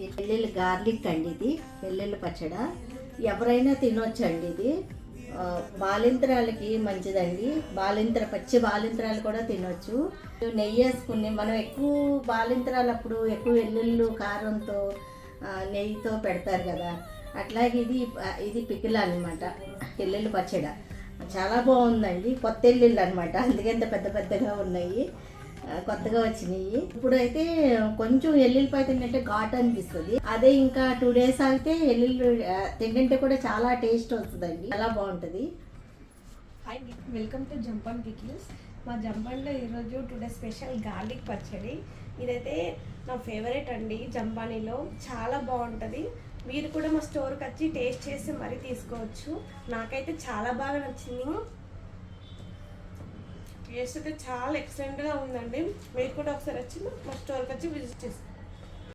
వెల్లుల్లి గార్లిక్ అండి ఇది వెల్లుల్లి పచ్చడ. ఎవరైనా తినొచ్చండి ఇది. బాలింత్రాలకి మంచిదండి. బాలింత్ర పచ్చి బాలింత్రాలు కూడా తినొచ్చు. నెయ్యి వేసుకుని మనం ఎక్కువ బాలింత్రాలు అప్పుడు ఎక్కువ వెల్లుల్లు కారంతో నెయ్యితో పెడతారు కదా. అట్లాగే ఇది ఇది పికిల అనమాట వెల్లుల్లి పచ్చడ. చాలా బాగుందండి. కొత్త ఎల్లుళ్ళు అనమాట అందుకే ఇంత పెద్ద పెద్దగా ఉన్నాయి. కొత్తగా వచ్చినాయి. ఇప్పుడైతే కొంచెం ఎల్లుల్లిపాయ తింటే ఘాట్ అనిపిస్తుంది. అదే ఇంకా టూ డేస్ ఆగితే ఎల్లుల్లి తింటే కూడా చాలా టేస్ట్ వస్తుందండి. చాలా బాగుంటుంది. Hi welcome to Jampan pickles మా జంపాన్లో ఈరోజు టుడే స్పెషల్ గార్లిక్ పచ్చడి. ఇదైతే నా ఫేవరెట్ అండి జంపానీలో చాలా బాగుంటుంది. మీరు కూడా మా స్టోర్కి వచ్చి టేస్ట్ చేసి మరీ తీసుకోవచ్చు. నాకైతే చాలా బాగా నచ్చింది. టేస్ట్ అయితే చాలా ఎక్సలెంట్గా ఉందండి. మీరు కూడా ఒకసారి వచ్చి మా స్టోర్కి వచ్చి విజిట్ చేస్తాను